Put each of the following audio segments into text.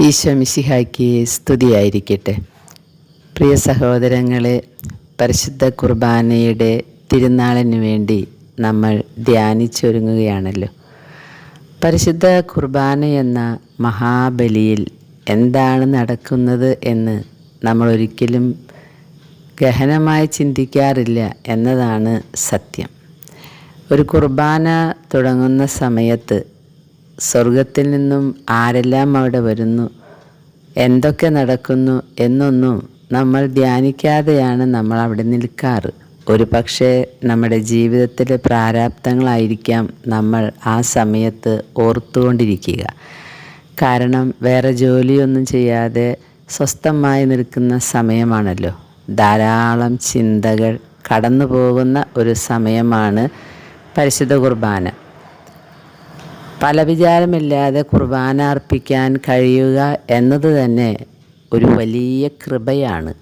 ഈശോ മിശിഹായ്ക്ക് സ്തുതിയായിരിക്കട്ടെ. പ്രിയ സഹോദരങ്ങളെ പരിശുദ്ധ കുർബാനയുടെ തിരുനാളിന് വേണ്ടി നമ്മൾ ധ്യാനിച്ചൊരുങ്ങുകയാണല്ലോ. പരിശുദ്ധ കുർബാന എന്ന മഹാബലിയിൽ എന്താണ് നടക്കുന്നത് എന്ന് നമ്മൾ ഒരിക്കലും ഗഹനമായി ചിന്തിക്കാറില്ല എന്നതാണ് സത്യം. ഒരു കുർബാന തുടങ്ങുന്ന സമയത്ത് സ്വർഗത്തിൽ നിന്നും ആരെല്ലാം അവിടെ വരുന്നു? എന്തൊക്കെ നടക്കുന്നു? എന്നൊന്നും നമ്മൾ ധ്യാനിക്കാതെയാണ് നമ്മൾ അവിടെ നിൽക്കാറ്. ഒരു പക്ഷേ നമ്മുടെ ജീവിതത്തിലെ പ്രാരാബ്ദങ്ങളായിരിക്കാം നമ്മൾ ആ സമയത്ത് ഓർത്തുകൊണ്ടിരിക്കുക. കാരണം വേറെ ജോലിയൊന്നും ചെയ്യാതെ സ്വസ്ഥമായി നിൽക്കുന്ന സമയമാണല്ലോ. ധാരാളം ചിന്തകൾ കടന്നു പോകുന്ന ഒരു സമയമാണ് പരിശുദ്ധ കുർബാന. പല വിചാരമില്ലാതെ കുർബാന അർപ്പിക്കാൻ കഴിയുക എന്നത് തന്നെ ഒരു വലിയ കൃപയാണ്.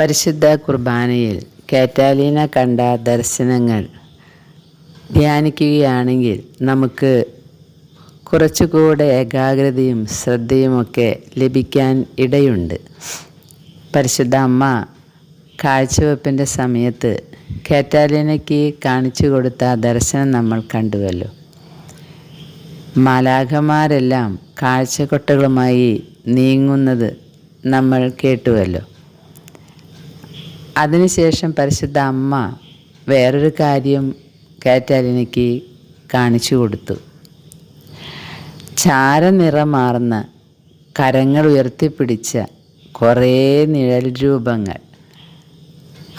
പരിശുദ്ധ കുർബാനയിൽ കാറ്റാലീന കണ്ട ദർശനങ്ങൾ ധ്യാനിക്കുകയാണെങ്കിൽ നമുക്ക് കുറച്ചുകൂടെ ഏകാഗ്രതയും ശ്രദ്ധയുമൊക്കെ ലഭിക്കാൻ ഇടയുണ്ട്. പരിശുദ്ധ അമ്മ കാഴ്ചവെപ്പിന്റെ സമയത്ത് കേറ്റാലിനയ്ക്ക് കാണിച്ചു കൊടുത്ത ദർശനം നമ്മൾ കണ്ടുവല്ലോ. മാലാഖമാരെല്ലാം കാഴ്ചക്കൊട്ടകളുമായി നീങ്ങുന്നത് നമ്മൾ കേട്ടുവല്ലോ. അതിനുശേഷം പരിശുദ്ധ അമ്മ വേറൊരു കാര്യം കാറ്റാലിനയ്ക്ക് കാണിച്ചു കൊടുത്തു. ചാരനിറമാർന്ന കരങ്ങൾ ഉയർത്തിപ്പിടിച്ച കുറേ നിഴൽ രൂപങ്ങൾ.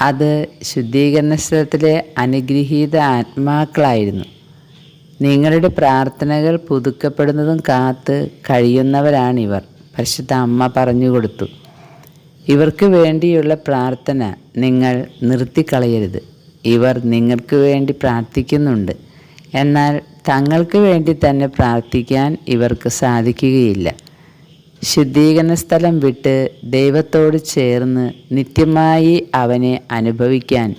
അത് ശുദ്ധീകരണ സ്ഥലത്തിലെ അനുഗ്രഹീത ആത്മാക്കളായിരുന്നു. നിങ്ങളുടെ പ്രാർത്ഥനകൾ പുതുക്കപ്പെടുന്നതും കാത്ത് കഴിയുന്നവരാണിവർ പരിശുദ്ധ അമ്മ പറഞ്ഞു കൊടുത്തു ഇവർക്ക് വേണ്ടിയുള്ള പ്രാർത്ഥന നിങ്ങൾ നിർത്തിക്കളയരുത്. ഇവർ നിങ്ങൾക്ക് വേണ്ടി പ്രാർത്ഥിക്കുന്നുണ്ട്. എന്നാൽ തങ്ങൾക്ക് വേണ്ടി തന്നെ പ്രാർത്ഥിക്കാൻ ഇവർക്ക് സാധിക്കുകയില്ല. ശുദ്ധീകരണ സ്ഥലം വിട്ട് ദൈവത്തോട് ചേർന്ന് നിത്യമായി അവനെ അനുഭവിക്കാൻ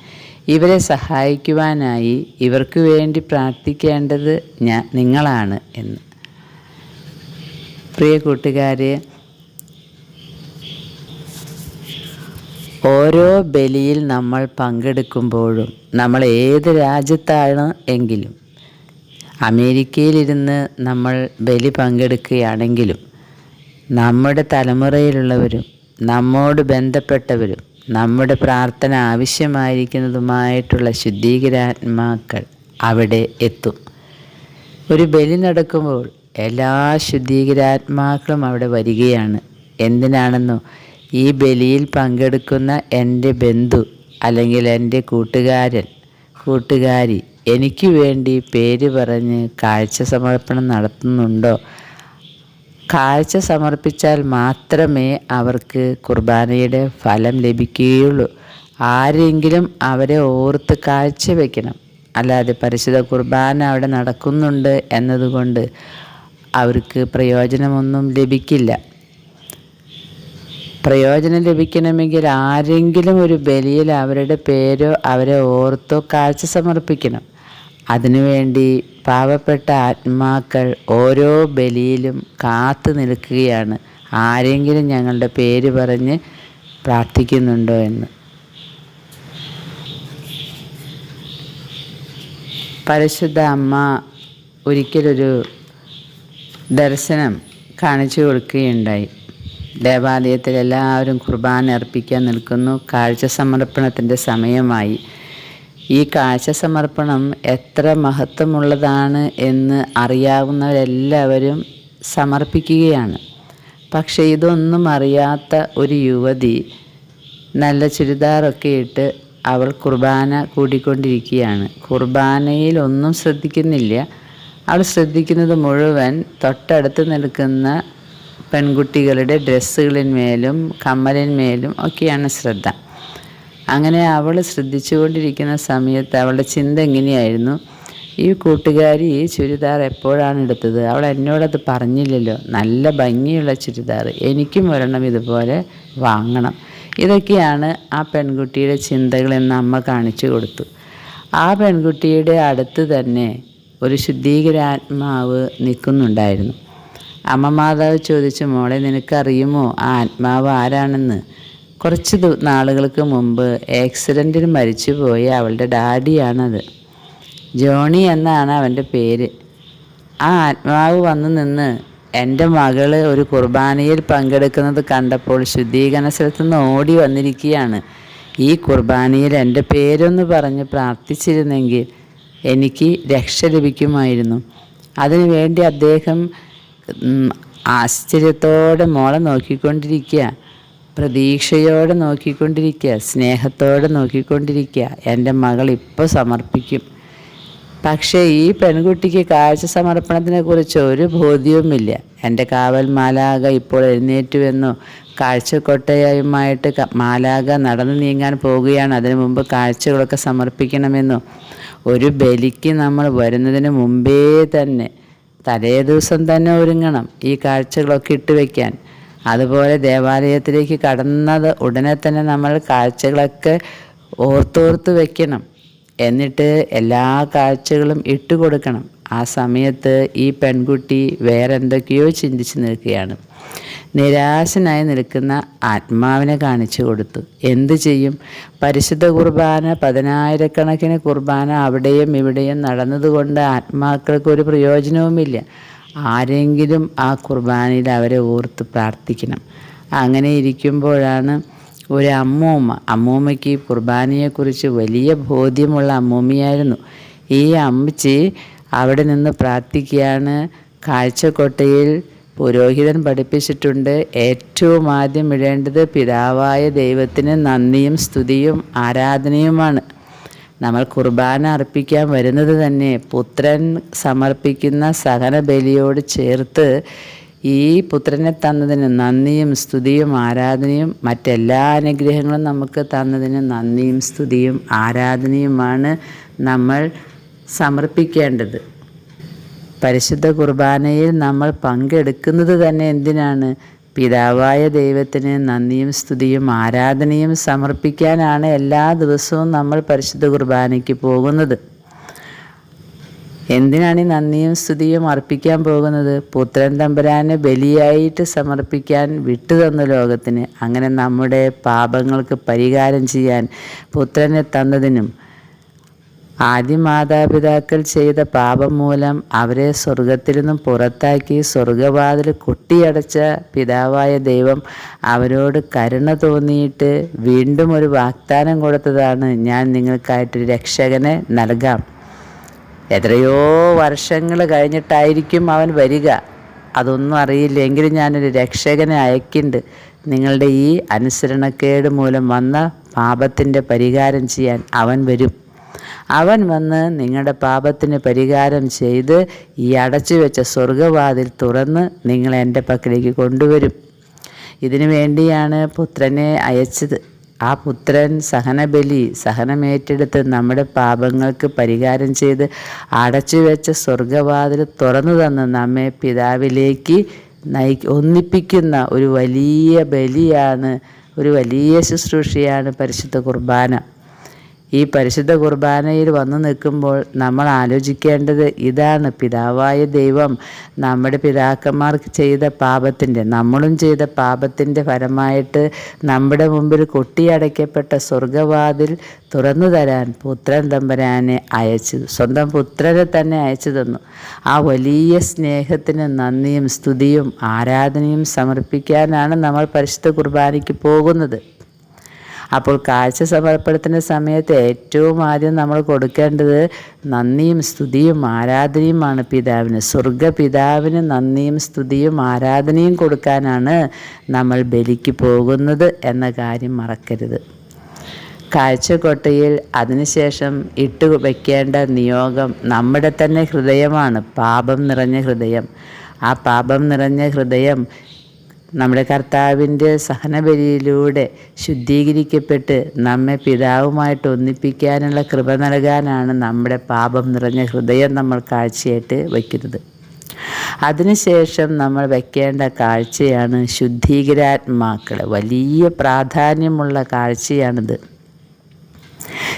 ഇവരെ സഹായിക്കുവാനായി ഇവർക്ക് വേണ്ടി പ്രാർത്ഥിക്കേണ്ടത് ഞാൻ നിങ്ങളാണ് എന്ന്. പ്രിയ കൂട്ടുകാരെ ഓരോ ബലിയിൽ നമ്മൾ പങ്കെടുക്കുമ്പോഴും നമ്മൾ ഏത് രാജ്യത്താണ് എങ്കിലും അമേരിക്കയിലിരുന്ന് നമ്മൾ ബലി പങ്കെടുക്കുകയാണെങ്കിലും നമ്മുടെ തലമുറയിലുള്ളവരും നമ്മോട് ബന്ധപ്പെട്ടവരും നമ്മുടെ പ്രാർത്ഥന ആവശ്യമായിരിക്കുന്നതുമായിട്ടുള്ള ശുദ്ധീകരാത്മാക്കൾ അവിടെ എത്തും. ഒരു ബലി നടക്കുമ്പോൾ എല്ലാ ശുദ്ധീകരാത്മാക്കളും അവിടെ വരികയാണ്. എന്തിനാണെന്നോ ഈ ബലിയിൽ പങ്കെടുക്കുന്ന എന്റെ ബന്ധു അല്ലെങ്കിൽ എന്റെ കൂട്ടുകാരൻ കൂട്ടുകാരി എനിക്ക് വേണ്ടി പേര് പറഞ്ഞ് കാഴ്ച സമർപ്പണം നടത്തുന്നുണ്ടോ? കാഴ്ച സമർപ്പിച്ചാൽ മാത്രമേ അവർക്ക് കുർബാനയുടെ ഫലം ലഭിക്കുകയുള്ളൂ. ആരെങ്കിലും അവരെ ഓർത്ത് കാഴ്ച വയ്ക്കണം അല്ലാതെ പരിശുദ്ധ കുർബാന അവിടെ നടക്കുന്നുണ്ട് എന്നതുകൊണ്ട് അവർക്ക് പ്രയോജനമൊന്നും ലഭിക്കില്ല. പ്രയോജനം ലഭിക്കണമെങ്കിൽ ആരെങ്കിലും ഒരു ബലിയിൽ അവരുടെ പേരോ അവരെ ഓർത്തോ കാഴ്ച സമർപ്പിക്കണം. അതിനുവേണ്ടി പാവപ്പെട്ട ആത്മാക്കൾ ഓരോ ബലിയിലും കാത്തു നിൽക്കുകയാണ്. ആരെങ്കിലും ഞങ്ങളുടെ പേര് പറഞ്ഞ് പ്രാർത്ഥിക്കുന്നുണ്ടോ എന്ന്. പരിശുദ്ധ അമ്മ ഒരിക്കലൊരു ദർശനം കാണിച്ചു കൊടുക്കുകയുണ്ടായി. ദേവാലയത്തിൽ എല്ലാവരും കുർബാന അർപ്പിക്കാൻ നിൽക്കുന്നു. കാഴ്ച സമർപ്പണത്തിന്റെ സമയമായി. ഈ കാഴ്ച സമർപ്പണം എത്ര മഹത്വമുള്ളതാണ് എന്ന് അറിയാവുന്നവരെല്ലാവരും സമർപ്പിക്കുകയാണ്. പക്ഷേ ഇതൊന്നും അറിയാത്ത ഒരു യുവതി നല്ല ചുരിദാറൊക്കെ ഇട്ട് അവൾ കുർബാന കൂടിക്കൊണ്ടിരിക്കുകയാണ്. കുർബാനയിൽ ഒന്നും ശ്രദ്ധിക്കുന്നില്ല. അവൾ ശ്രദ്ധിക്കുന്നത് മുഴുവൻ തൊട്ടടുത്ത് നിൽക്കുന്ന പെൺകുട്ടികളുടെ ഡ്രസ്സുകളിന്മേലും കമ്മലിന്മേലും ഒക്കെയാണ് ശ്രദ്ധ. അങ്ങനെ അവൾ ശ്രദ്ധിച്ചുകൊണ്ടിരിക്കുന്ന സമയത്ത് അവളുടെ ചിന്ത എങ്ങനെയായിരുന്നു? ഈ കൂട്ടുകാരി ഈ ചുരിദാർ എപ്പോഴാണ് എടുത്തത്? അവൾ എന്നോടത് പറഞ്ഞില്ലല്ലോ. നല്ല ഭംഗിയുള്ള ചുരിദാർ. എനിക്കും ഒരെണ്ണം ഇതുപോലെ വാങ്ങണം. ഇതൊക്കെയാണ് ആ പെൺകുട്ടിയുടെ ചിന്തകളെന്ന് അമ്മ കാണിച്ചു കൊടുത്തു. ആ പെൺകുട്ടിയുടെ അടുത്ത് തന്നെ ഒരു ശുദ്ധീകരാത്മാവ് നിൽക്കുന്നുണ്ടായിരുന്നു. അമ്മ മാതാവ് ചോദിച്ചു മോളെ നിനക്കറിയുമോ? ആ ആത്മാവ് ആരാണെന്ന്? കുറച്ച് നാളുകൾക്ക് മുമ്പ് ആക്സിഡന്റിൽ മരിച്ചുപോയ അവളുടെ ഡാഡിയാണത്. ജോണി എന്നാണ് അവന്റെ പേര്. ആ ആത്മാവ് വന്നു നിന്ന് എന്റെ മകൾ ഒരു കുർബാനയിൽ പങ്കെടുക്കുന്നത് കണ്ടപ്പോൾ ശുദ്ധീകരണ സ്ഥലത്ത് നിന്ന് ഓടി വന്നിരിക്കുകയാണ്. ഈ കുർബാനയിൽ എന്റെ പേരൊന്ന് പറഞ്ഞ് പ്രാർത്ഥിച്ചിരുന്നെങ്കിൽ എനിക്ക് രക്ഷ ലഭിക്കുമായിരുന്നു. അതിനുവേണ്ടി അദ്ദേഹം ആശ്ചര്യത്തോടെ മോളെ നോക്കിക്കൊണ്ടിരിക്കുക. പ്രതീക്ഷയോടെ നോക്കിക്കൊണ്ടിരിക്കുക സ്നേഹത്തോടെ നോക്കിക്കൊണ്ടിരിക്കുക. എന്റെ മകൾ ഇപ്പോൾ സമർപ്പിക്കും. പക്ഷേ ഈ പെൺകുട്ടിക്ക് കാഴ്ച സമർപ്പണത്തിനെക്കുറിച്ച് ഒരു ബോധ്യവുമില്ല. എന്റെ കാവൽ മാലാക ഇപ്പോൾ എഴുന്നേറ്റുവെന്നോ കാഴ്ചക്കൊട്ടയുമായിട്ട് മാലാക നടന്നു നീങ്ങാൻ പോവുകയാണ് അതിനു മുമ്പ് കാഴ്ചകളൊക്കെ സമർപ്പിക്കണമെന്നോ ഒരു ബലിക്ക് നമ്മൾ വരുന്നതിന് മുമ്പേ തന്നെ തലേ ദിവസം തന്നെ ഒരുങ്ങണം ഈ കാഴ്ചകളൊക്കെ ഇട്ട് അതുപോലെ ദേവാലയത്തിലേക്ക് കടന്നത് ഉടനെ തന്നെ നമ്മൾ കാഴ്ചകളൊക്കെ ഓർത്തോർത്ത് വെക്കണം. എന്നിട്ട് എല്ലാ കാഴ്ചകളും ഇട്ട് കൊടുക്കണം. ആ സമയത്ത് ഈ പെൺകുട്ടി വേറെ എന്തൊക്കെയോ ചിന്തിച്ച് നിൽക്കുകയാണ്. നിരാശനായി നിൽക്കുന്ന ആത്മാവിനെ കാണിച്ചു കൊടുത്തു. എന്തു ചെയ്യും? പരിശുദ്ധ കുർബാന പതിനായിരക്കണക്കിന് കുർബാന അവിടെയും ഇവിടെയും നടന്നതുകൊണ്ട് ആത്മാക്കൾക്ക് ഒരു പ്രയോജനവുമില്ല. ആരെങ്കിലും ആ കുർബാനയിൽ അവരെ ഓർത്ത് പ്രാർത്ഥിക്കണം. അങ്ങനെ ഇരിക്കുമ്പോഴാണ് ഒരു അമ്മൂമ്മ. അമ്മൂമ്മയ്ക്ക് കുർബാനയെക്കുറിച്ച് വലിയ ബോധ്യമുള്ള അമ്മൂമ്മയായിരുന്നു. ഈ അമ്മച്ചി അവിടെ നിന്ന് പ്രാർത്ഥിക്കുകയാണ്. കാഴ്ചക്കോട്ടയിൽ പുരോഹിതൻ പഠിപ്പിച്ചിട്ടുണ്ട്. ഏറ്റവും ആദ്യം ഇടേണ്ടത് പിതാവായ ദൈവത്തിന് നന്ദിയും സ്തുതിയും ആരാധനയുമാണ്. നമ്മൾ കുർബാന അർപ്പിക്കാൻ വരുന്നത് തന്നെ പുത്രൻ സമർപ്പിക്കുന്ന സഹന ബലിയോട് ചേർത്ത് ഈ പുത്രനെ തന്നതിന് നന്ദിയും സ്തുതിയും ആരാധനയും മറ്റെല്ലാ അനുഗ്രഹങ്ങളും നമുക്ക് തന്നതിന് നന്ദിയും സ്തുതിയും ആരാധനയുമാണ് നമ്മൾ സമർപ്പിക്കേണ്ടത്. പരിശുദ്ധ കുർബാനയിൽ നമ്മൾ പങ്കെടുക്കുന്നത് തന്നെ എന്തിനാണ്? പിതാവായ ദൈവത്തിന് നന്ദിയും സ്തുതിയും ആരാധനയും സമർപ്പിക്കാനാണ് എല്ലാ ദിവസവും നമ്മൾ പരിശുദ്ധ കുർബാനയ്ക്ക് പോകുന്നത്. എന്തിനാണ് ഈ നന്ദിയും സ്തുതിയും അർപ്പിക്കാൻ പോകുന്നത്? പുത്രൻ തമ്പുരാനെ ബലിയായിട്ട് സമർപ്പിക്കാൻ വിട്ടു തന്ന ലോകത്തിന്. അങ്ങനെ നമ്മുടെ പാപങ്ങൾക്ക് പരിഹാരം ചെയ്യാൻ പുത്രനെ തന്നതിനും ആദ്യ മാതാപിതാക്കൾ ചെയ്ത പാപം മൂലം അവരെ സ്വർഗത്തിൽ നിന്നും പുറത്താക്കി സ്വർഗവാതിൽ കൊട്ടിയടച്ച പിതാവായ ദൈവം അവരോട് കരുണ തോന്നിയിട്ട് വീണ്ടും ഒരു വാഗ്ദാനം കൊടുത്തതാണ് ഞാൻ നിങ്ങൾക്കായിട്ട് രക്ഷകനെ നൽകാം. എത്രയോ വർഷങ്ങൾ കഴിഞ്ഞിട്ടായിരിക്കും അവൻ വരിക. അതൊന്നും അറിയില്ലെങ്കിലും ഞാനൊരു രക്ഷകനെ അയക്കുന്നുണ്ട്. നിങ്ങളുടെ ഈ അനുസരണക്കേട് മൂലം വന്ന പാപത്തിന്റെ പരിഹാരം ചെയ്യാൻ അവൻ വരും. അവൻ വന്ന് നിങ്ങളുടെ പാപത്തിന് പരിഹാരം ചെയ്ത് ഈ അടച്ചു വെച്ച സ്വർഗവാതിൽ തുറന്ന് നിങ്ങളെ എന്റെ പക്കലേക്ക് കൊണ്ടുവരും. ഇതിനു വേണ്ടിയാണ് പുത്രനെ അയച്ചത്. ആ പുത്രൻ സഹനബലി സഹനമേറ്റെടുത്ത് നമ്മുടെ പാപങ്ങൾക്ക് പരിഹാരം ചെയ്ത് അടച്ചു വെച്ച സ്വർഗവാതിൽ തുറന്നു തന്ന് നമ്മെ പിതാവിലേക്ക് നയി ഒന്നിപ്പിക്കുന്ന ഒരു വലിയ ബലിയാണ് ഒരു വലിയ ശുശ്രൂഷയാണ് പരിശുദ്ധ കുർബാന. ഈ പരിശുദ്ധ കുർബാനയിൽ വന്നു നിൽക്കുമ്പോൾ നമ്മൾ ആലോചിക്കേണ്ടത് ഇതാണ്. പിതാവായ ദൈവം നമ്മുടെ പിതാക്കന്മാർക്ക് ചെയ്ത പാപത്തിന്റെ നമ്മളും ചെയ്ത പാപത്തിന്റെ ഫലമായിട്ട് നമ്മുടെ മുമ്പിൽ കൊട്ടിയടയ്ക്കപ്പെട്ട സ്വർഗവാതിൽ തുറന്നു തരാൻ പുത്രൻ തമ്പരാനെ അയച്ചു സ്വന്തം പുത്രനെ തന്നെ അയച്ചു തന്നു. ആ വലിയ സ്നേഹത്തിന് നന്ദിയും സ്തുതിയും ആരാധനയും സമർപ്പിക്കാനാണ് നമ്മൾ പരിശുദ്ധ കുർബാനയ്ക്ക് പോകുന്നത്. അപ്പോൾ കാഴ്ച സമർപ്പണത്തിന്റെ സമയത്ത് ഏറ്റവും ആദ്യം നമ്മൾ കൊടുക്കേണ്ടത് നന്ദിയും സ്തുതിയും ആരാധനയുമാണ് പിതാവിന്. സ്വർഗ പിതാവിന് നന്ദിയും സ്തുതിയും ആരാധനയും കൊടുക്കാനാണ് നമ്മൾ ബലിക്ക് പോകുന്നത് എന്ന കാര്യം മറക്കരുത്. കാഴ്ചക്കൊട്ടയിൽ അതിനുശേഷം ഇട്ട് വയ്ക്കേണ്ട നിയോഗം നമ്മുടെ തന്നെ ഹൃദയമാണ്. പാപം നിറഞ്ഞ ഹൃദയം. ആ പാപം നിറഞ്ഞ ഹൃദയം നമ്മുടെ കർത്താവിന്റെ സഹനബലിയിലൂടെ ശുദ്ധീകരിക്കപ്പെട്ട് നമ്മെ പിതാവുമായിട്ട് ഒന്നിപ്പിക്കാനുള്ള കൃപ നൽകാനാണ് നമ്മുടെ പാപം നിറഞ്ഞ ഹൃദയം നമ്മൾ കാഴ്ചയായിട്ട് വയ്ക്കുന്നത്. അതിനുശേഷം നമ്മൾ വയ്ക്കേണ്ട കാഴ്ചയാണ് ശുദ്ധീകരാത്മാക്കൾ വലിയ പ്രാധാന്യമുള്ള കാഴ്ചയാണിത്.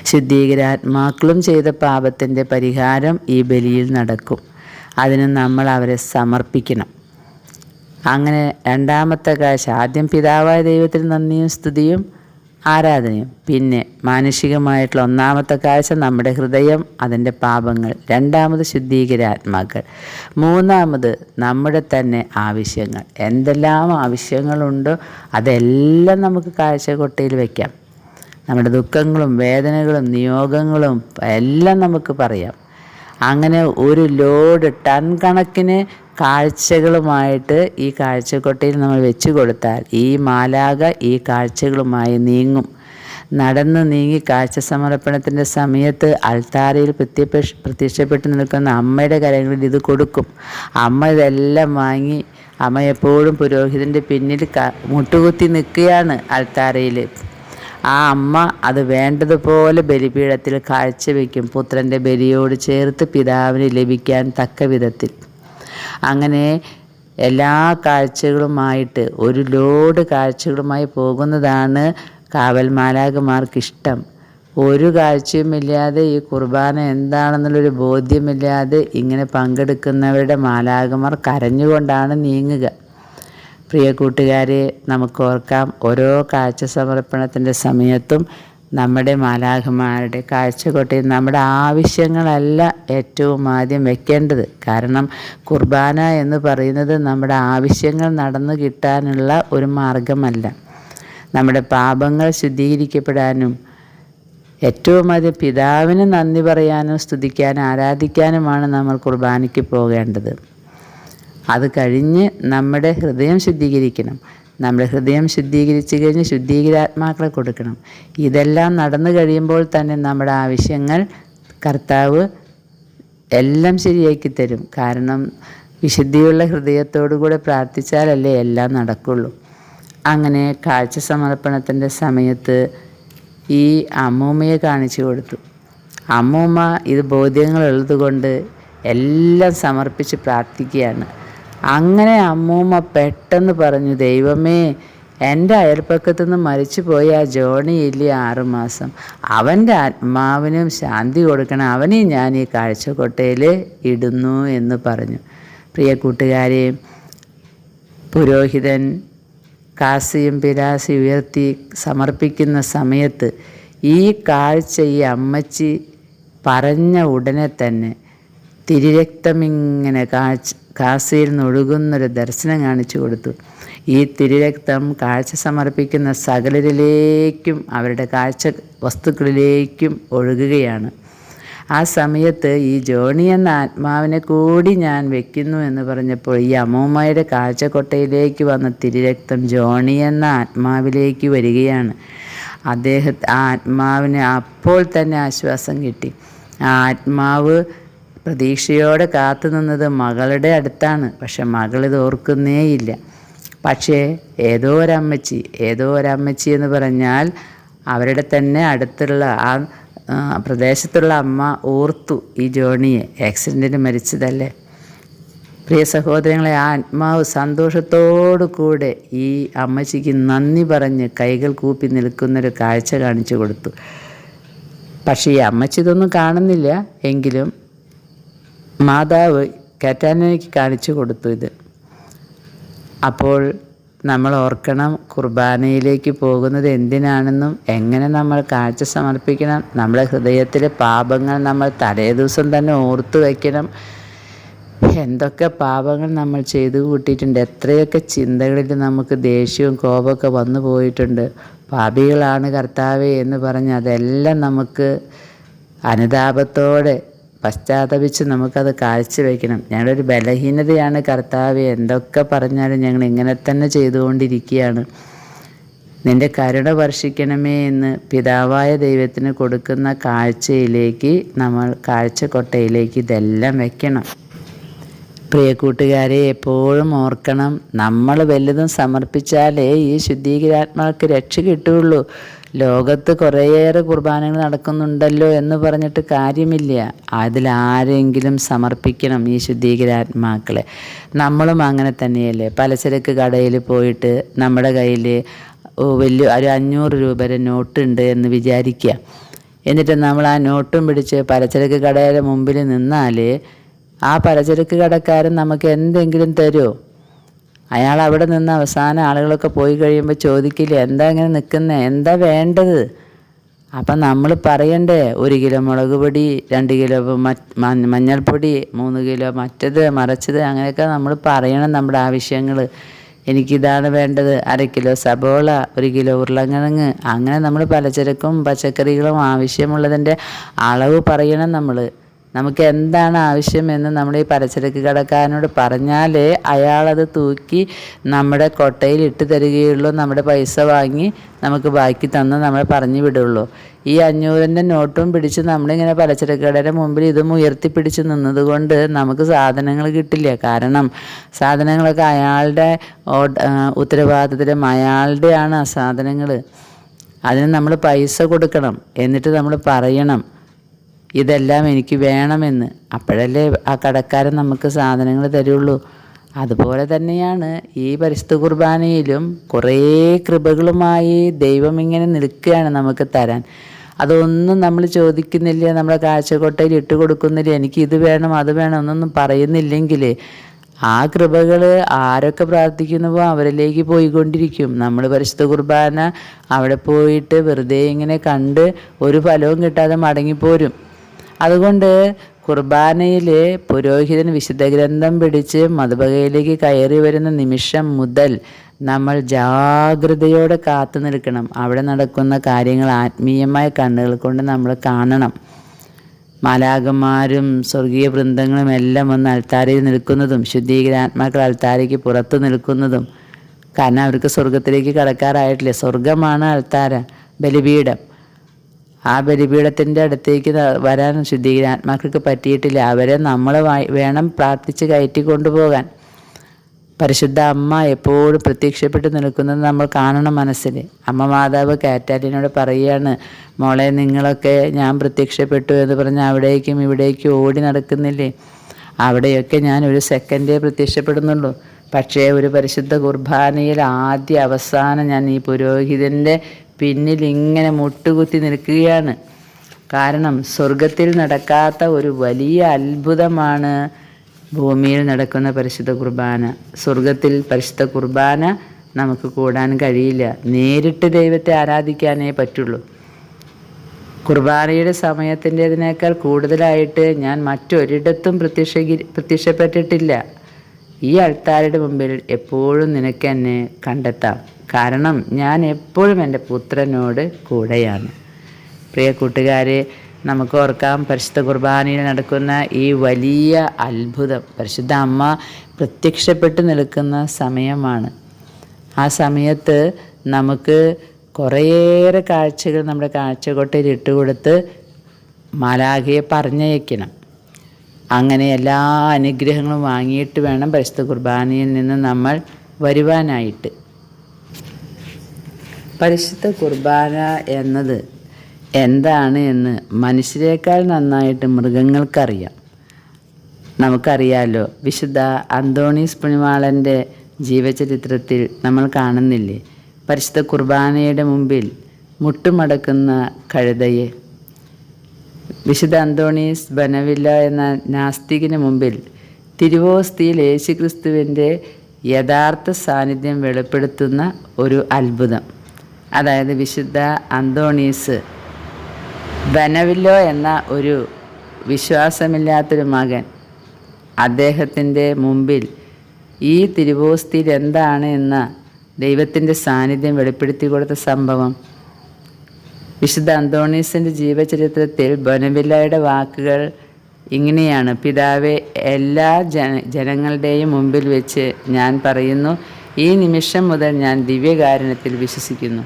ശുദ്ധീകരാത്മാക്കളും ചെയ്ത പാപത്തിന്റെ പരിഹാരം ഈ ബലിയിൽ നടക്കും. അതിന് നമ്മൾ അവരെ സമർപ്പിക്കണം. അങ്ങനെ രണ്ടാമത്തെ കാഴ്ച. ആദ്യം പിതാവായ ദൈവത്തിന് നന്ദിയും സ്തുതിയും ആരാധനയും. പിന്നെ മാനുഷികമായിട്ടുള്ള ഒന്നാമത്തെ കാഴ്ച നമ്മുടെ ഹൃദയം അതിന്റെ പാപങ്ങൾ. രണ്ടാമത് ശുദ്ധീകര ആത്മാക്കൾ മൂന്നാമത് നമ്മുടെ തന്നെ ആവശ്യങ്ങൾ. എന്തെല്ലാം ആവശ്യങ്ങളുണ്ടോ അതെല്ലാം നമുക്ക് കാഴ്ചക്കൊട്ടയിൽ വയ്ക്കാം നമ്മുടെ ദുഃഖങ്ങളും വേദനകളും നിയോഗങ്ങളും എല്ലാം നമുക്ക് പറയാം. അങ്ങനെ ഒരു ലോഡ് ടൺ കണക്കിന് കാഴ്ചകളുമായിട്ട് ഈ കാഴ്ചക്കൊട്ടയിൽ നമ്മൾ വെച്ചു കൊടുത്താൽ ഈ മാലാക ഈ കാഴ്ചകളുമായി നീങ്ങും. നടന്ന് നീങ്ങി കാഴ്ച സമർപ്പണത്തിന്റെ സമയത്ത് അൾത്താരയിൽ പ്രത്യക്ഷ പ്രത്യക്ഷപ്പെട്ട് നിൽക്കുന്ന അമ്മയുടെ കരങ്ങളിൽ ഇത് കൊടുക്കും. അമ്മ ഇതെല്ലാം വാങ്ങി അമ്മ എപ്പോഴും പുരോഹിതന്റെ പിന്നിൽ ക മുട്ടുകുത്തി നിൽക്കുകയാണ് അൾത്താരയിൽ. ആ അമ്മ അത് വേണ്ടതുപോലെ ബലിപീഠത്തിൽ കാഴ്ചവെക്കും. പുത്രന്റെ ബലിയോട് ചേർത്ത് പിതാവിന് ലഭിക്കാൻ തക്ക വിധത്തിൽ. അങ്ങനെ എല്ലാ കാഴ്ചകളുമായിട്ട് ഒരു ലോഡ് കാഴ്ചകളുമായി പോകുന്നതാണ് കാവൽ മാലാകമാർക്കിഷ്ടം ഒരു കാഴ്ചയുമില്ലാതെ ഈ കുർബാന എന്താണെന്നുള്ളൊരു ബോധ്യമില്ലാതെ ഇങ്ങനെ പങ്കെടുക്കുന്നവരുടെ മാലാകമാർ കരഞ്ഞുകൊണ്ടാണ് നീങ്ങുക. പ്രിയ കൂട്ടുകാരെ നമുക്ക് ഓർക്കാം ഓരോ കാഴ്ച സമർപ്പണത്തിന്റെ സമയത്തും നമ്മുടെ മാലാഖമാരുടെ കാഴ്ചകൊട്ടയിൽ നമ്മുടെ ആവശ്യങ്ങളല്ല ഏറ്റവും ആദ്യം വെക്കേണ്ടത്. കാരണം കുർബാന എന്ന് പറയുന്നത് നമ്മുടെ ആവശ്യങ്ങൾ നടന്നു കിട്ടാനുള്ള ഒരു മാർഗമല്ല. നമ്മുടെ പാപങ്ങൾ ശുദ്ധീകരിക്കപ്പെടാനും ഏറ്റവും ആദ്യം പിതാവിന് നന്ദി പറയാനും സ്തുതിക്കാനും ആരാധിക്കാനുമാണ് നമ്മൾ കുർബാനയ്ക്ക് പോകേണ്ടത്. അത് കഴിഞ്ഞ് നമ്മുടെ ഹൃദയം ശുദ്ധീകരിക്കണം. നമ്മുടെ ഹൃദയം ശുദ്ധീകരിച്ചു കഴിഞ്ഞ് ശുദ്ധീകരാത്മാക്കളെ കൊടുക്കണം. ഇതെല്ലാം നടന്നു കഴിയുമ്പോൾ തന്നെ നമ്മുടെ ആവശ്യങ്ങൾ കർത്താവ് എല്ലാം ശരിയാക്കി തരും. കാരണം വിശുദ്ധിയുള്ള ഹൃദയത്തോടു കൂടെ പ്രാർത്ഥിച്ചാലല്ലേ എല്ലാം നടക്കുള്ളൂ. അങ്ങനെ കാഴ്ച സമർപ്പണത്തിന്റെ സമയത്ത് ഈ അമ്മൂമ്മയെ കാണിച്ചു കൊടുത്തു. അമ്മൂമ്മ ഇത് ബോധ്യങ്ങളുള്ളത് കൊണ്ട് എല്ലാം സമർപ്പിച്ച് പ്രാർത്ഥിക്കുകയാണ്. അങ്ങനെ അമ്മൂമ്മ പെട്ടെന്ന് പറഞ്ഞു ദൈവമേ എന്റെ അയൽപ്പക്കത്തു നിന്ന് മരിച്ചു പോയ ആ ജോണി ഇല്ലേ ആറുമാസം. അവന്റെ ആത്മാവിനും ശാന്തി കൊടുക്കണം. അവനെ ഞാൻ ഈ കാഴ്ചക്കൊട്ടയിൽ ഇടുന്നു എന്ന് പറഞ്ഞു. പ്രിയ കൂട്ടുകാരെ പുരോഹിതൻ കാസിയും പിരാസി ഉയർത്തി സമർപ്പിക്കുന്ന സമയത്ത് ഈ കാഴ്ച ഈ അമ്മച്ചി പറഞ്ഞ ഉടനെ തന്നെ തിരിരക്തമിങ്ങനെ കാഴ്ച കാസയിൽ നിന്നൊഴുകുന്നൊരു ദർശനം കാണിച്ചു കൊടുത്തു. ഈ തിരുരക്തം കാഴ്ച സമർപ്പിക്കുന്ന സകലരിലേക്കും അവരുടെ കാഴ്ച വസ്തുക്കളിലേക്കും ഒഴുകുകയാണ്. ആ സമയത്ത് ഈ ജോണി എന്ന ആത്മാവിനെ കൂടി ഞാൻ വെക്കുന്നു എന്ന് പറഞ്ഞപ്പോൾ ഈ അമ്മൂമ്മയുടെ കാഴ്ചക്കൊട്ടയിലേക്ക് വന്ന തിരുരക്തം ജോണി എന്ന ആത്മാവിലേക്ക് വരികയാണ്. അദ്ദേഹത്തെ ആ ആത്മാവിന് അപ്പോൾ തന്നെ ആശ്വാസം കിട്ടി. ആ ആത്മാവ് പ്രതീക്ഷയോടെ കാത്തു നിന്നത് മകളുടെ അടുത്താണ്. പക്ഷെ മകളിത് ഓർക്കുന്നേയില്ല. പക്ഷേ ഏതോ ഒരമ്മച്ചി ഏതോ ഒരമ്മച്ചി എന്ന് പറഞ്ഞാൽ അവരുടെ തന്നെ അടുത്തുള്ള ആ പ്രദേശത്തുള്ള അമ്മ ഓർത്തു ഈ ജോണിയെ. ആക്സിഡന്റിന് മരിച്ചതല്ലേ? പ്രിയ സഹോദരങ്ങളെ ആ ആത്മാവ് സന്തോഷത്തോടു കൂടെ ഈ അമ്മച്ചിക്ക് നന്ദി പറഞ്ഞ് കൈകൾ കൂപ്പി നിൽക്കുന്നൊരു കാഴ്ച കാണിച്ചു കൊടുത്തു. പക്ഷേ ഈ അമ്മച്ചി ഇതൊന്നും കാണുന്നില്ല. എങ്കിലും മാതാവ് കാറ്റാനയ്ക്ക് കാണിച്ചു കൊടുത്തു ഇത്. അപ്പോൾ നമ്മൾ ഓർക്കണം കുർബാനയിലേക്ക് പോകുന്നത് എന്തിനാണെന്നും എങ്ങനെ നമ്മൾ കാഴ്ച സമർപ്പിക്കണം നമ്മുടെ ഹൃദയത്തിലെ പാപങ്ങൾ നമ്മൾ തലേ ദിവസം തന്നെ ഓർത്തു വയ്ക്കണം. എന്തൊക്കെ പാപങ്ങൾ നമ്മൾ ചെയ്തു കൂട്ടിയിട്ടുണ്ട് എത്രയൊക്കെ ചിന്തകളിൽ നമുക്ക് ദേഷ്യവും കോപമൊക്കെ വന്നു പോയിട്ടുണ്ട്. പാപികളാണ് കർത്താവേ എന്ന് പറഞ്ഞ് അതെല്ലാം നമുക്ക് അനുതാപത്തോടെ പശ്ചാത്തപിച്ച് നമുക്കത് കാഴ്ചവെക്കണം ഞങ്ങളുടെ ഒരു ബലഹീനതയാണ് കർത്താവ്. എന്തൊക്കെ പറഞ്ഞാലും ഞങ്ങൾ ഇങ്ങനെ തന്നെ ചെയ്തുകൊണ്ടിരിക്കുകയാണ്. നിന്റെ കരുണ വർഷിക്കണമേ എന്ന് പിതാവായ ദൈവത്തിന് കൊടുക്കുന്ന കാഴ്ചയിലേക്ക് നമ്മൾ കാഴ്ചക്കൊട്ടയിലേക്ക് ഇതെല്ലാം വെക്കണം. പ്രിയ കൂട്ടുകാരെ എപ്പോഴും ഓർക്കണം നമ്മൾ വലുതും സമർപ്പിച്ചാലേ ഈ ശുദ്ധീകരാത്മാക്ക് രക്ഷ കിട്ടുകയുള്ളൂ. ലോകത്ത് കുറേയേറെ കുർബാനകൾ നടക്കുന്നുണ്ടല്ലോ എന്ന് പറഞ്ഞിട്ട് കാര്യമില്ല. അതിലാരെങ്കിലും സമർപ്പിക്കണം ഈ ശുദ്ധീകരാത്മാക്കളെ. നമ്മളും അങ്ങനെ തന്നെയല്ലേ. പലചരക്ക് കടയിൽ പോയിട്ട് നമ്മുടെ കയ്യിൽ വലിയ ഒരു അഞ്ഞൂറ് രൂപയുടെ നോട്ടുണ്ട് എന്ന് വിചാരിക്കുക. എന്നിട്ട് നമ്മൾ ആ നോട്ടും പിടിച്ച് പലചരക്ക് കടയുടെ മുമ്പിൽ നിന്നാൽ ആ പലചരക്ക് കടക്കാരൻ നമുക്ക് എന്തെങ്കിലും തരുമോ? അയാൾ അവിടെ നിന്ന് അവസാനം ആളുകളൊക്കെ പോയി കഴിയുമ്പോൾ ചോദിക്കില്ല എന്താ ഇങ്ങനെ നിൽക്കുന്നത് എന്താ വേണ്ടത്? അപ്പം നമ്മൾ പറയണ്ടേ ഒരു കിലോ മുളക് പൊടി രണ്ട് കിലോ മഞ്ഞൾപ്പൊടി മൂന്ന് കിലോ മറ്റത് മറച്ചത് അങ്ങനെയൊക്കെ നമ്മൾ പറയണം നമ്മുടെ ആവശ്യങ്ങൾ എനിക്കിതാണ് വേണ്ടത്. അര കിലോ സബോള ഒരു കിലോ ഉരുളക്കിഴങ്ങ് അങ്ങനെ നമ്മൾ പലചരക്കും പച്ചക്കറികളും ആവശ്യമുള്ളതിന്റെ അളവ് പറയണം നമ്മൾ നമുക്ക് എന്താണ് ആവശ്യമെന്ന് നമ്മൾ ഈ പലചരക്ക് കടക്കാരനോട് പറഞ്ഞാലേ അയാളത് തൂക്കി നമ്മുടെ കൊട്ടയിൽ ഇട്ട് തരികയുള്ളൂ നമ്മുടെ പൈസ വാങ്ങി നമുക്ക് ബാക്കി തന്ന് നമ്മളെ പറഞ്ഞു വിടുള്ളൂ. ഈ അഞ്ഞൂറിന്റെ നോട്ടും പിടിച്ച് നമ്മളിങ്ങനെ പലചരക്ക് കടയുടെ മുമ്പിൽ ഇതും ഉയർത്തിപ്പിടിച്ച് നിന്നതുകൊണ്ട് നമുക്ക് സാധനങ്ങൾ കിട്ടില്ല. കാരണം സാധനങ്ങളൊക്കെ അയാളുടെ ഉത്തരവാദിത്തത്തിലും അയാളുടെയാണ് ആ സാധനങ്ങൾ അതിന് നമ്മൾ പൈസ കൊടുക്കണം. എന്നിട്ട് നമ്മൾ പറയണം. ഇതെല്ലാം എനിക്ക് വേണമെന്ന്. അപ്പോഴല്ലേ ആ കടക്കാരൻ നമുക്ക് സാധനങ്ങൾ തരുള്ളൂ. അതുപോലെ തന്നെയാണ് ഈ പരിശുദ്ധ കുർബാനയിലും കുറേ കൃപകളുമായി ദൈവം ഇങ്ങനെ നിൽക്കുകയാണ് നമുക്ക് തരാൻ. അതൊന്നും നമ്മൾ ചോദിക്കുന്നില്ല നമ്മുടെ കാഴ്ചക്കൊട്ടയിൽ ഇട്ട് കൊടുക്കുന്നില്ല എനിക്ക് ഇത് വേണം അത് വേണം എന്നൊന്നും പറയുന്നില്ലെങ്കിൽ ആ കൃപകൾ ആരൊക്കെ പ്രാർത്ഥിക്കുന്നുവോ അവരിലേക്ക് പോയിക്കൊണ്ടിരിക്കും. നമ്മൾ പരിശുദ്ധ കുർബാന അവിടെ പോയിട്ട് വെറുതെ ഇങ്ങനെ കണ്ട് ഒരു ഫലവും കിട്ടാതെ മടങ്ങിപ്പോരും. അതുകൊണ്ട് കുർബാനയിൽ പുരോഹിതൻ വിശുദ്ധ ഗ്രന്ഥം പിടിച്ച് മതബകയിലേക്ക് കയറി വരുന്ന നിമിഷം മുതൽ നമ്മൾ ജാഗ്രതയോടെ കാത്തു നിൽക്കണം. അവിടെ നടക്കുന്ന കാര്യങ്ങൾ ആത്മീയമായ കണ്ണുകൾ കൊണ്ട് നമ്മൾ കാണണം. മാലാകന്മാരും സ്വർഗീയ വൃന്ദങ്ങളും എല്ലാം ഒന്ന് അൽത്താരയിൽ നിൽക്കുന്നതും ശുദ്ധീകരാത്മാക്കൾ അൽത്താരയ്ക്ക് പുറത്ത് നിൽക്കുന്നതും. കാരണം അവർക്ക് സ്വർഗത്തിലേക്ക് കടക്കാറായിട്ടില്ല. സ്വർഗമാണ് അൽത്താര ബലിപീഠം. ആ ബലിപീഠത്തിന്റെ അടുത്തേക്ക് വരാൻ ശുദ്ധീകരാത്മാക്കൾക്ക് പറ്റിയിട്ടില്ല. അവരെ നമ്മൾ വേണം പ്രാർത്ഥിച്ച് കയറ്റി കൊണ്ടുപോകാൻ. പരിശുദ്ധ അമ്മ എപ്പോഴും പ്രത്യക്ഷപ്പെട്ട് നിൽക്കുന്നത് നമ്മൾ കാണണം മനസ്സിൽ. അമ്മ മാതാവ് കാറ്റാലിനോട് പറയുകയാണ് മോളെ നിങ്ങളൊക്കെ ഞാൻ പ്രത്യക്ഷപ്പെട്ടു എന്ന് പറഞ്ഞ് അവിടേക്കും ഇവിടേക്കും ഓടി നടക്കുന്നില്ലേ? അവിടെയൊക്കെ ഞാൻ ഒരു സെക്കൻഡേ പ്രത്യക്ഷപ്പെടുന്നുള്ളൂ. പക്ഷേ ഒരു പരിശുദ്ധ കുർബാനയിൽ ആദ്യ അവസാനം ഞാൻ ഈ പുരോഹിതന്റെ പിന്നിൽ ഇങ്ങനെ മുട്ടുകുത്തി നിൽക്കുകയാണ്. കാരണം സ്വർഗത്തിൽ നടക്കാത്ത ഒരു വലിയ അത്ഭുതമാണ് ഭൂമിയിൽ നടക്കുന്ന പരിശുദ്ധ കുർബാന. സ്വർഗത്തിൽ പരിശുദ്ധ കുർബാന നമുക്ക് കൂടാൻ കഴിയില്ല. നേരിട്ട് ദൈവത്തെ ആരാധിക്കാനേ പറ്റുള്ളൂ. കുർബാനയുടെ സമയത്തിന്റെതിനേക്കാൾ കൂടുതലായിട്ട് ഞാൻ മറ്റൊരിടത്തും പ്രത്യക്ഷ പ്രത്യക്ഷപ്പെട്ടിട്ടില്ല. ഈ അൾത്താരുടെ മുമ്പിൽ എപ്പോഴും നിനക്ക് എന്നെ കണ്ടെത്താം. കാരണം ഞാൻ എപ്പോഴും എന്റെ പുത്രനോട് കൂടെയാണ്. പ്രിയ കൂട്ടുകാരെ നമുക്ക് ഓർക്കാം പരിശുദ്ധ കുർബാനയിൽ നടക്കുന്ന ഈ വലിയ അത്ഭുതം. പരിശുദ്ധ അമ്മ പ്രത്യക്ഷപ്പെട്ട് നിൽക്കുന്ന സമയമാണ്. ആ സമയത്ത് നമുക്ക് കുറേയേറെ കാഴ്ചകൾ നമ്മുടെ കാഴ്ചകൊട്ടയിൽ ഇട്ടുകൊടുത്ത് മാലാഖയെ പറഞ്ഞയക്കണം. അങ്ങനെ എല്ലാ അനുഗ്രഹങ്ങളും വാങ്ങിയിട്ട് വേണം പരിശുദ്ധ കുർബാനയിൽ നിന്ന് നമ്മൾ വരുവാനായിട്ട്. പരിശുദ്ധ കുർബാന എന്നത് എന്താണ് എന്ന് മനുഷ്യരെക്കാൾ നന്നായിട്ട് മൃഗങ്ങൾക്കറിയാം. നമുക്കറിയാലോ വിശുദ്ധ അന്തോണീസ് പുണിമാളന്റെ ജീവചരിത്രത്തിൽ നമ്മൾ കാണുന്നില്ലേ? പരിശുദ്ധ കുർബാനയുടെ മുമ്പിൽ മുട്ടുമടക്കുന്ന കഴുതയെ വിശുദ്ധ അന്തോണീസ് ബനവില്ല എന്ന നാസ്തികിന് മുമ്പിൽ തിരുവോസ്തിയിൽ യേശുക്രിസ്തുവിന്റെ യഥാർത്ഥ സാന്നിധ്യം വെളിപ്പെടുത്തുന്ന ഒരു അത്ഭുതം. അതായത് വിശുദ്ധ അന്തോണീസ് ബനവില്ലോ എന്ന ഒരു വിശ്വാസമില്ലാത്തൊരു മകൻ അദ്ദേഹത്തിന്റെ മുമ്പിൽ ഈ തിരുവോസ്തിയിൽ എന്താണ് എന്ന ദൈവത്തിന്റെ സാന്നിധ്യം വെളിപ്പെടുത്തി കൊടുത്ത സംഭവം വിശുദ്ധ അന്തോണീസിന്റെ ജീവചരിത്രത്തിൽ ബൊനവില്ലയുടെ വാക്കുകൾ ഇങ്ങനെയാണ്. പിതാവെ എല്ലാ ജന ജനങ്ങളുടെയും മുമ്പിൽ വെച്ച് ഞാൻ പറയുന്നു ഈ നിമിഷം മുതൽ ഞാൻ ദിവ്യകാരണത്തിൽ വിശ്വസിക്കുന്നു.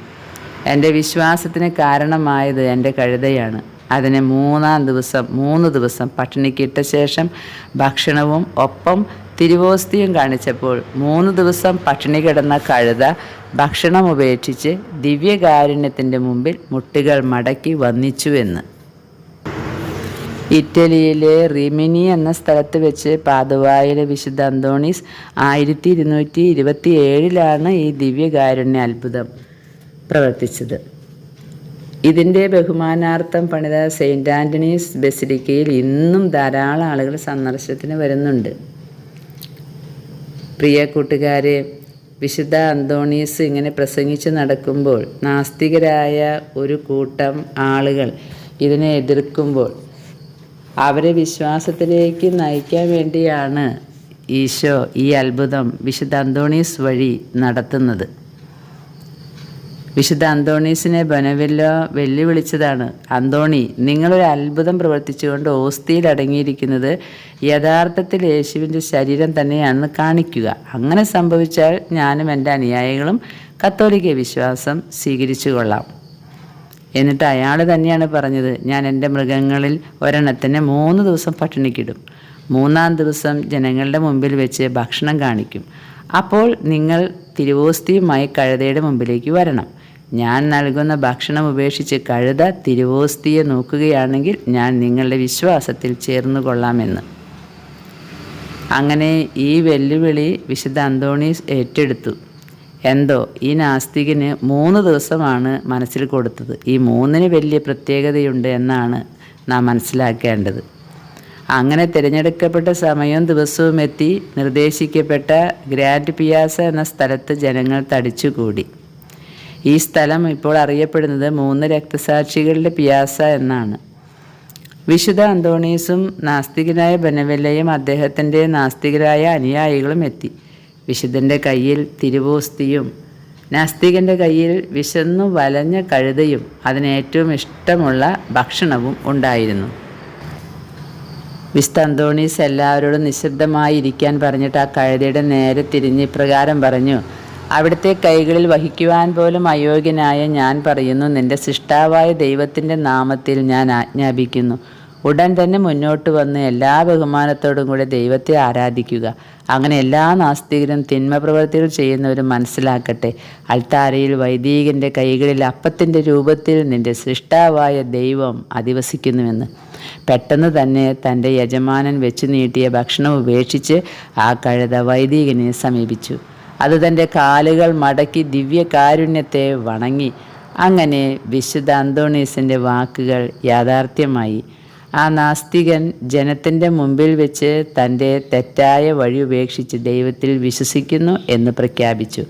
എന്റെ വിശ്വാസത്തിന് കാരണമായത് എന്റെ കഴുതയാണ്. അതിനെ മൂന്നാം ദിവസം മൂന്ന് ദിവസം പട്ടിണിക്കിട്ട ശേഷം ഭക്ഷണവും ഒപ്പം തിരുവോസ്തിയും കാണിച്ചപ്പോൾ മൂന്ന് ദിവസം പട്ടിണി കിടന്ന കഴുത ഭക്ഷണം ഉപേക്ഷിച്ച് ദിവ്യകാരുണ്യത്തിന്റെ മുമ്പിൽ മുട്ടുകൾ മടക്കി വന്നിച്ചുവെന്ന് ഇറ്റലിയിലെ റിമിനി എന്ന സ്ഥലത്ത് വെച്ച് പാതുവായിലെ വിശുദ്ധ അന്തോണീസ് ആയിരത്തി ഇരുന്നൂറ്റി ഇരുപത്തി ഏഴിലാണ് ഈ ദിവ്യകാരുണ്യ അത്ഭുതം പ്രവർത്തിച്ചത്. ഇതിന്റെ ബഹുമാനാർത്ഥം പണിത സെയിന്റ് ആന്റണീസ് ബസിലിക്കയിൽ ഇന്നും ധാരാളം ആളുകൾ സന്ദർശനത്തിന് വരുന്നുണ്ട്. പ്രിയ കൂട്ടുകാരെ വിശുദ്ധ അന്തോണീസ് ഇങ്ങനെ പ്രസംഗിച്ച് നടക്കുമ്പോൾ നാസ്തികരായ ഒരു കൂട്ടം ആളുകൾ ഇതിനെ എതിർക്കുമ്പോൾ അവരെ വിശ്വാസത്തിലേക്ക് നയിക്കാൻ വേണ്ടിയാണ് ഈശോ ഈ അത്ഭുതം വിശുദ്ധ അന്തോണീസ് വഴി നടത്തുന്നത്. വിശുദ്ധ അന്തോണീസിനെ ബനവില്ലോ വെല്ലുവിളിച്ചതാണ്. അന്തോണി നിങ്ങളൊരു അത്ഭുതം പ്രവർത്തിച്ചുകൊണ്ട് ഓസ്തിയിൽ അടങ്ങിയിരിക്കുന്നത് യഥാർത്ഥത്തിൽ യേശുവിന്റെ ശരീരം തന്നെയാണെന്ന് കാണിക്കുക. അങ്ങനെ സംഭവിച്ചാൽ ഞാനും എന്റെ അനുയായികളും കത്തോലിക്ക വിശ്വാസം സ്വീകരിച്ചു കൊള്ളാം എന്നിട്ട് അയാൾ തന്നെയാണ് പറഞ്ഞത് ഞാൻ എന്റെ മൃഗങ്ങളിൽ ഒരെണ്ണത്തിനെ മൂന്ന് ദിവസം പട്ടിണിക്കിടും. മൂന്നാം ദിവസം ജനങ്ങളുടെ മുമ്പിൽ വെച്ച് ഭക്ഷണം കാണിക്കും. അപ്പോൾ നിങ്ങൾ തിരുവോസ്തിയുമായി കഴുതയുടെ മുമ്പിലേക്ക് വരണം. ഞാൻ നൽകുന്ന ഭക്ഷണം ഉപേക്ഷിച്ച് കഴുത തിരുവോസ്തിയെ നോക്കുകയാണെങ്കിൽ ഞാൻ നിങ്ങളുടെ വിശ്വാസത്തിൽ ചേർന്നു കൊള്ളാമെന്ന് അങ്ങനെ ഈ വെല്ലുവിളി വിശുദ്ധ അന്തോണീസ് ഏറ്റെടുത്തു. എന്തോ ഈ നാസ്തികന് മൂന്ന് ദിവസമാണ് മനസ്സിൽ കൊടുത്തത്. ഈ മൂന്നിന് വലിയ പ്രത്യേകതയുണ്ട് എന്നാണ് നാം മനസ്സിലാക്കേണ്ടത്. അങ്ങനെ തിരഞ്ഞെടുക്കപ്പെട്ട സമയവും ദിവസവും എത്തി നിർദ്ദേശിക്കപ്പെട്ട ഗ്രാൻഡ് പിയാസ എന്ന സ്ഥലത്ത് ജനങ്ങൾ തടിച്ചുകൂടി. ഈ സ്ഥലം ഇപ്പോൾ അറിയപ്പെടുന്നത് മൂന്ന് രക്തസാക്ഷികളുടെ പിയാസ എന്നാണ്. വിശുദ്ധ അന്തോണീസും നാസ്തികനായ ബനവെല്ലയും അദ്ദേഹത്തിന്റെ നാസ്തികരായ അനുയായികളും എത്തി. വിശുദ്ധന്റെ കയ്യിൽ തിരുവോസ്തിയും നാസ്തികന്റെ കയ്യിൽ വിശന്നു വലഞ്ഞ കഴുതയും അതിന് ഏറ്റവും ഇഷ്ടമുള്ള ഭക്ഷണവും ഉണ്ടായിരുന്നു. വിശുദ്ധ അന്തോണീസ് എല്ലാവരോടും നിശബ്ദമായി ഇരിക്കാൻ പറഞ്ഞിട്ട് ആ കഴുതയുടെ നേരെ തിരിഞ്ഞ് ഇപ്രകാരം പറഞ്ഞു അവിടുത്തെ കൈകളിൽ വഹിക്കുവാൻ പോലും അയോഗ്യനായ ഞാൻ പറയുന്നു നിന്റെ സൃഷ്ടാവായ ദൈവത്തിന്റെ നാമത്തിൽ ഞാൻ ആജ്ഞാപിക്കുന്നു. ഉടൻ തന്നെ മുന്നോട്ട് വന്ന് എല്ലാ ബഹുമാനത്തോടും കൂടെ ദൈവത്തെ ആരാധിക്കുക. അങ്ങനെ എല്ലാ നാസ്തികരും തിന്മ പ്രവൃത്തികൾ ചെയ്യുന്നവരും മനസ്സിലാക്കട്ടെ. അൾത്താരയിൽ വൈദികന്റെ കൈകളിൽ അപ്പത്തിന്റെ രൂപത്തിൽ നിന്റെ സൃഷ്ടാവായ ദൈവം അധിവസിക്കുന്നുവെന്ന്. പെട്ടെന്ന് തന്നെ തന്റെ യജമാനൻ വെച്ചു നീട്ടിയ ഭക്ഷണം ഉപേക്ഷിച്ച് ആ കഴുത വൈദികനെ സമീപിച്ചു. അത് തന്റെ കാലുകൾ മടക്കി ദിവ്യകാരുണ്യത്തെ വണങ്ങി. അങ്ങനെ വിശുദ്ധ അന്തോണീസിന്റെ വാക്കുകൾ യാഥാർത്ഥ്യമായി. ആ നാസ്തികൻ ജനത്തിന്റെ മുമ്പിൽ വെച്ച് തന്റെ തെറ്റായ വഴി ഉപേക്ഷിച്ച് ദൈവത്തിൽ വിശ്വസിക്കുന്നു എന്ന് പ്രഖ്യാപിച്ചു.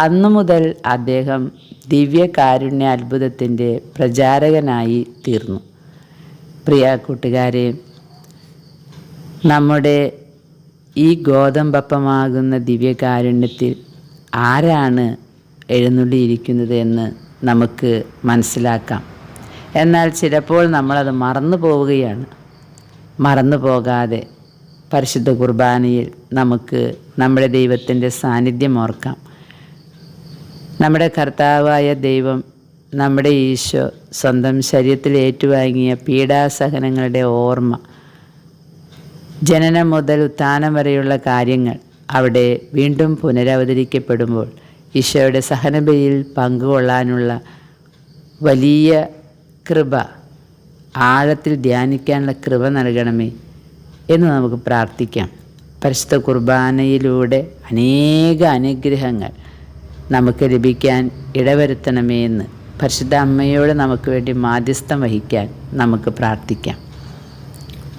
അന്നു മുതൽ അദ്ദേഹം ദിവ്യകാരുണ്യ അത്ഭുതത്തിന്റെ പ്രചാരകനായി തീർന്നു. പ്രിയ കൂട്ടുകാരെ നമ്മുടെ ഈ ഗോതമ്പപ്പമാകുന്ന ദിവ്യകാരുണ്യത്തിൽ ആരാണ് എഴുന്നള്ളിയിരിക്കുന്നത് എന്ന് നമുക്ക് മനസ്സിലാക്കാം. എന്നാൽ ചിലപ്പോൾ നമ്മളത് മറന്നു പോവുകയാണ്. മറന്നു പോകാതെ പരിശുദ്ധ കുർബാനയിൽ നമുക്ക് നമ്മുടെ ദൈവത്തിന്റെ സാന്നിധ്യം ഓർക്കാം. നമ്മുടെ കർത്താവായ ദൈവം നമ്മുടെ ഈശോ സ്വന്തം ശരീരത്തിൽ ഏറ്റുവാങ്ങിയ പീഡാസഹനങ്ങളുടെ ഓർമ്മ ജനനം മുതൽ ഉത്ഥാനം വരെയുള്ള കാര്യങ്ങൾ അവിടെ വീണ്ടും പുനരവതരിക്കപ്പെടുമ്പോൾ ഈശോയുടെ സഹനബലിയിൽ പങ്കുകൊള്ളാനുള്ള വലിയ കൃപ ആഴത്തിൽ ധ്യാനിക്കാനുള്ള കൃപ നൽകണമേ എന്ന് നമുക്ക് പ്രാർത്ഥിക്കാം. പരിശുദ്ധ കുർബാനയിലൂടെ അനേക അനുഗ്രഹങ്ങൾ നമുക്ക് ലഭിക്കാൻ ഇടവരുത്തണമേ എന്ന് പരിശുദ്ധ അമ്മയോട് നമുക്ക് വേണ്ടി മാധ്യസ്ഥം വഹിക്കാൻ നമുക്ക് പ്രാർത്ഥിക്കാം.